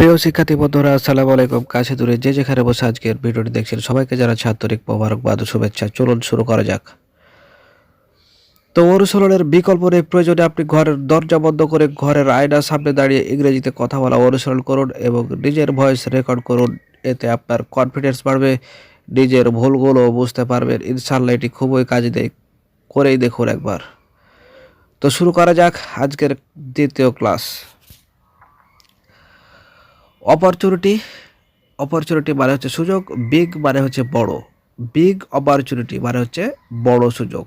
প্রিয় শিক্ষার্থী বন্ধুরা, আসসালামু আলাইকুম। কাছে দূরে যে যেখানে বসে আজকের ভিডিওটি দেখছেন, সবাইকে যারা ছাত্রিক মোবারকবাদ শুভেচ্ছা। চলুন শুরু করা যাক। তো অনুসরণের বিকল্প নেই, প্রয়োজনে আপনি ঘরের দরজা বন্ধ করে ঘরের আয়নার সামনে দাঁড়িয়ে ইংরেজিতে কথা বলা অনুসরণ করুন এবং নিজের ভয়েস রেকর্ড করুন। এতে আপনার কনফিডেন্স বাড়বে, নিজের ভুলগুলো বুঝতে পারবেন। ইনশাল্লাহ এটি খুবই কাজে দেয়, করেই দেখুন একবার। তো শুরু করা যাক আজকের দ্বিতীয় ক্লাস অপরচুনিটি অপরচুনিটি মানে হচ্ছে সুযোগ বিগ মানে হচ্ছে বড়। বিগ অপরচুনিটি মানে হচ্ছে বড় সুযোগ।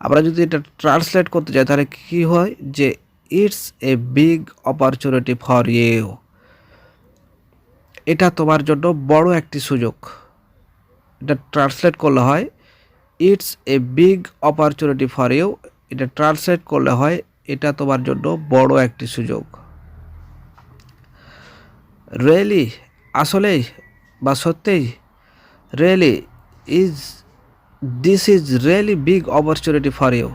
আমরা যদি এটা ট্রান্সলেট করতে যাই, তাহলে কী হয় যে it's a big opportunity for you এটা তোমার জন্য বড় একটি সুযোগ। এটা ট্রান্সলেট করলে হয় it's a big opportunity for you এটা ট্রান্সলেট করলে হয় এটা তোমার জন্য বড় একটি সুযোগ। রিয়েলি আসলেই? বা সত্যিই? Really is this is really big opportunity for you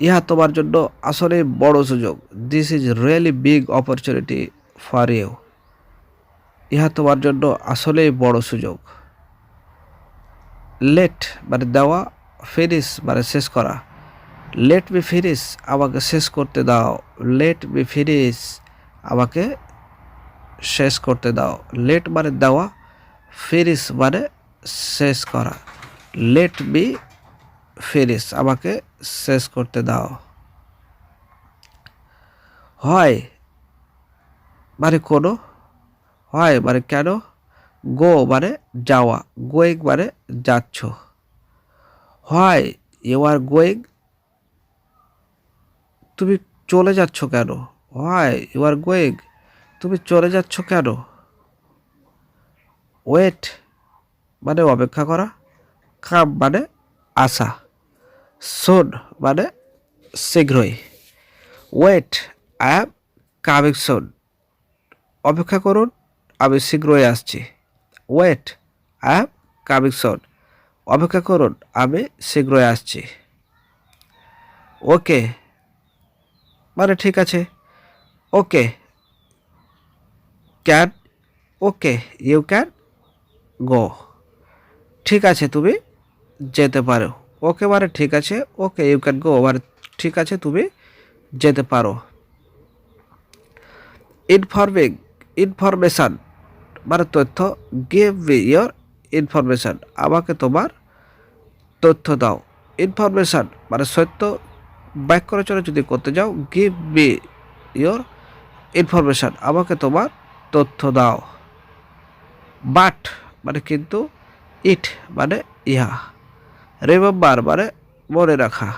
ইহা তোমার জন্য আসলে বড় সুযোগ। This is really big opportunity for you ইহা তোমার জন্য আসলেই বড় সুযোগ। লেট মানে দেওয়া ফিনিশ মানে শেষ করা। লেট বি ফিনিশ আমাকে শেষ করতে দাও। লেট বি ফিনিশ আমাকে শেষ করতে দাও। লেট মানে দেওয়া ফিনিশ মানে শেষ করা। লেট বি ফিনিশ আমাকে শেষ করতে দাও। হয় মানে কোনো, হয় মানে কেন, গো মানে যাওয়া গোয়িং মানে যাচ্ছ। হয় ইউ আর গোয়িং তুমি চলে যাচ্ছ কেন? হয় ইউ আর গোয়িং তুমি চলে যাচ্ছ কেন? ওয়েট মানে অপেক্ষা করা। কাম মানে আশা সোন মানে শীঘ্রই। Wait I am coming soon অপেক্ষা করুন, আমি শীঘ্রই আসছি। Wait I am coming soon অপেক্ষা করুন, আমি শীঘ্রই আসছি। ওকে মানে ঠিক আছে। Okay can okay, you can go. ঠিক আছে তুমি যেতে পারো। ওকে মানে ঠিক আছে, ওকে, ইউ ক্যান গো মানে ঠিক আছে তুমি যেতে পারো। ইনফরমিং ইনফরমেশান মানে তথ্য। গিভ মি ইয়োর ইনফরমেশান আমাকে তোমার তথ্য দাও। ইনফরমেশান মানে সত্য। বাক্য রচনা যদি করতে যাও গিভ মি ইয়োর ইনফরমেশান আমাকে তোমার তথ্য দাও। বাট মানে কিন্তু ইট মানে ইহা। রিমেম্বার মানে মনে রাখা।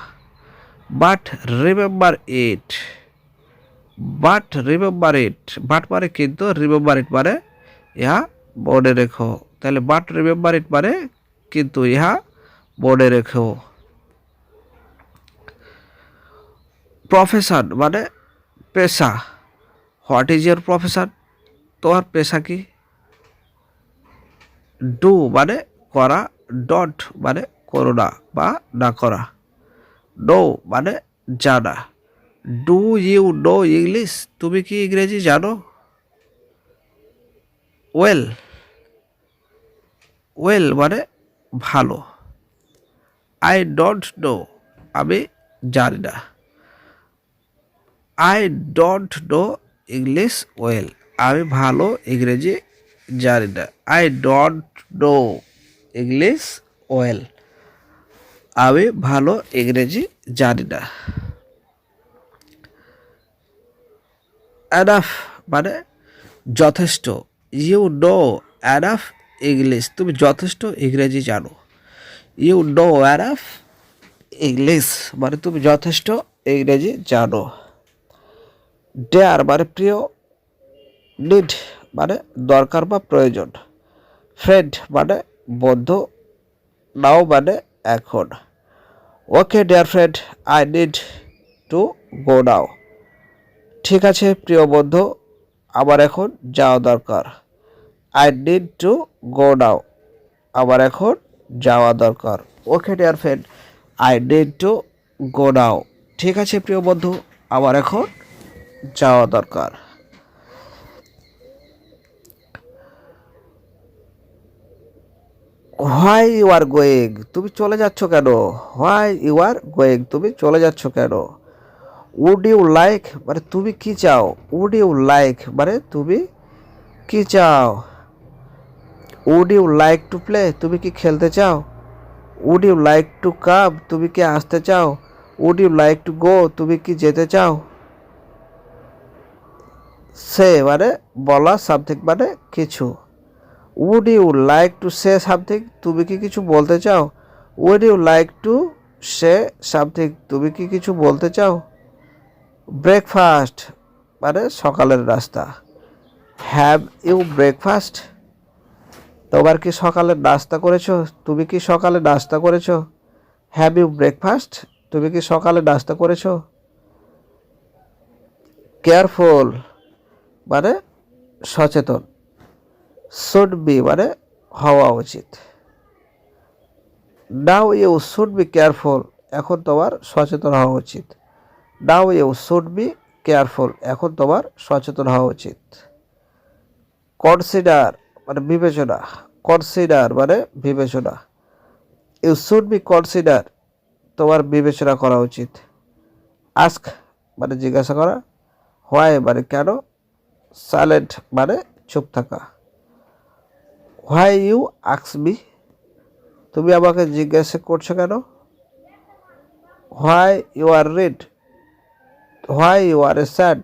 But remember it but remember it but মানে কিন্তু রিমেম্বার ইট মানে ইহা মনে রেখো। তাহলে বাট রিমেম্বার ইট মানে কিন্তু ইহা মনে রেখো। প্রফেশন মানে পেশা। হোয়াট ইজ ইয়োর প্রফেশন তোমার পেশা কি? ডু মানে করা, ডট মানে করো না বা না করা। নো মানে জানা। Do you know English? তুমি কি ইংরেজি জানো? ওয়েল। ওয়েল মানে ভালো। আই ডোন্ট নো, আমি জানি না। I don't know English well. আমি ভালো ইংরেজি জানি না। I don't know English well আমি ভালো ইংরেজি জানি না। অ্যানাফ মানে যথেষ্ট। ইউ নো অ্যানাফ ইংলিশ তুমি যথেষ্ট ইংরেজি জানো। ইউ নো অ্যানাফ ইংলিশ মানে তুমি যথেষ্ট ইংরেজি জানো। ডেয়ার মানে প্রিয় নিড মানে দরকার বা প্রয়োজন। ফ্রেন্ড মানে বন্ধু নাও মানে এখন। Okay dear friend I need to go now ঠিক আছে, প্রিয় বন্ধু, আমার এখন যাওয়া দরকার। I need to go now আমার এখন যাওয়া দরকার। Okay dear friend I need to go now ঠিক আছে, প্রিয় বন্ধু, আমার এখন যাওয়া দরকার। হোয়াই ইউ আর গোয়িং তুমি চলে যাচ্ছ কেন? হোয়াই ইউ আর গোয়িং তুমি চলে যাচ্ছ কেন? উড ইউ লাইক মানে তুমি কি চাও? উড ইউ লাইক মানে তুমি কি চাও? Would you like to play তুমি কি খেলতে চাও? Would you like to come তুমি কি আসতে চাও? Would you like to go তুমি কি যেতে চাও? সে মানে বলা সামথিং মানে কিছু। Would you like to say something তুমি কি কিছু বলতে চাও? Would you like to say something তুমি কি কিছু বলতে চাও? ব্রেকফাস্ট মানে সকালের নাস্তা। হ্যাভ ইউ ব্রেকফাস্ট তোমার কি সকালে নাস্তা করেছ? তুমি কি সকালে নাস্তা করেছ? হ্যাভ ইউ ব্রেকফাস্ট তুমি কি সকালে নাস্তা করেছ? কেয়ারফুল মানে সচেতন। শুড বি মানে হওয়া উচিত। Now you should be careful এখন তোমার সচেতন হওয়া উচিত। Now you should be careful এখন তোমার সচেতন হওয়া উচিত। কনসিডার মানে বিবেচনা কনসিডার মানে বিবেচনা। ইউ শুড বি কনসিডার তোমার বিবেচনা করা উচিত। আস্ক মানে জিজ্ঞাসা করা হোয়াই মানে কেন? সাইলেন্ট মানে চুপ থাকা। হোয়াই ইউ আক্স মি তুমি আমাকে জিজ্ঞাসা করছ কেন? Why you are red why you are a sad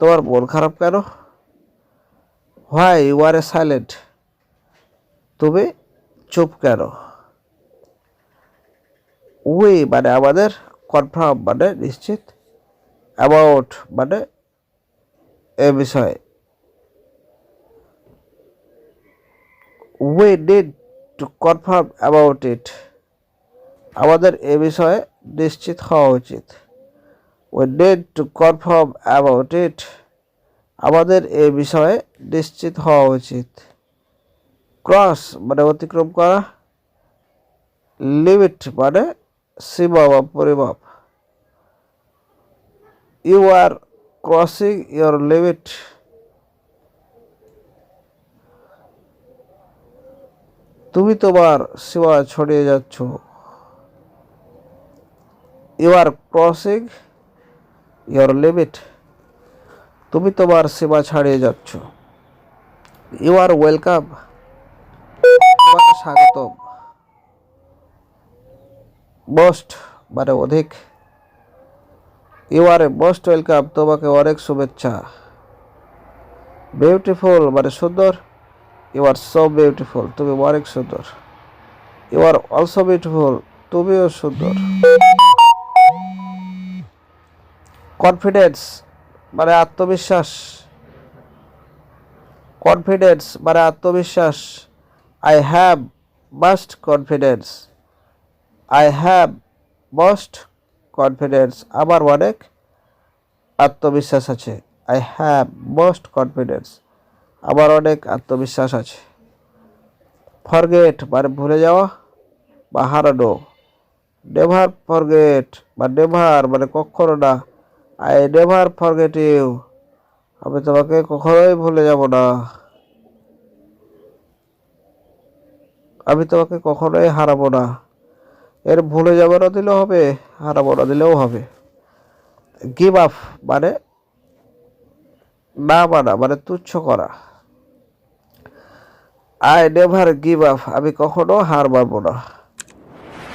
তোমার মন খারাপ কেন? Why you are a silent তুমি চুপ কেন? উই মানে আমাদের কনফার্ম মানে নিশ্চিত অ্যাবাউট মানে এ বিষয়ে। We need to confirm about it আমাদের এ বিষয়ে নিশ্চিত হওয়া উচিত। We need to confirm about it আমাদের এ বিষয়ে নিশ্চিত হওয়া উচিত। ক্রস মানে অতিক্রম করা। লিমিট মানে সীমা বা পরিমাপ। You are crossing your limit তুমি তোমার সীমা ছড়িয়ে যাচ্ছ। You are crossing your limit তুমি তোমার সীমা ছাড়িয়ে যাচ্ছ। ইউ আর ওয়েলকাম তোমাকে স্বাগতম। মোস্ট মানে অধিক। You are a most welcome তোমাকে অনেক শুভেচ্ছা। বিউটিফুল মানে সুন্দর। ইউ আর সো বিউটিফুল তুমি অনেক সুন্দর। ইউ আর অলসো বিউটিফুল তুমিও সুন্দর। কনফিডেন্স মানে আত্মবিশ্বাস। কনফিডেন্স মানে আত্মবিশ্বাস। I have must confidence I have most confidence আমার অনেক আত্মবিশ্বাস আছে। আই হ্যাভ মোস্ট কনফিডেন্স আমার অনেক আত্মবিশ্বাস আছে। ফরগেট মানে ভুলে যাওয়া বা হারানো। নেভার ফরগেট বা নেভার মানে কখনো না। আই নেভার ফরগেট ইউ আমি তোমাকে কখনোই ভুলে যাব না। আমি তোমাকে কখনোই হারাবো না। এর ভুলে যাব না দিলেও হবে, হারাবো না দিলেও হবে। গিভ আপ মানে না মানা মানে তুচ্ছ করা। আই নেভার গিভ আপ আমি কখনো হার মানবো না।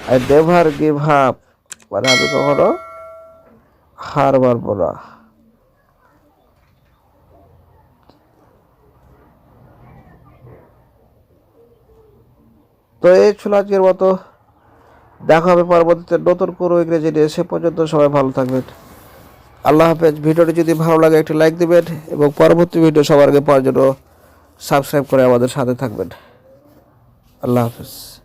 আই নেভার গিভ আপ মানে আমি কখনো হার মানবো না। তো এই ছিল আজকের মতো। দেখা হবে পরবর্তীতে নতুন কোনো ইংরেজি নিয়ে। সে পর্যন্ত সবাই ভালো থাকবেন। আল্লাহ হাফেজ। ভিডিওটি যদি ভালো লাগে একটি লাইক দিবেন এবং পরবর্তী ভিডিও সবার আগে পাওয়ার জন্য সাবস্ক্রাইব করে আমাদের সাথে থাকবেন। আল্লাহ হাফেজ।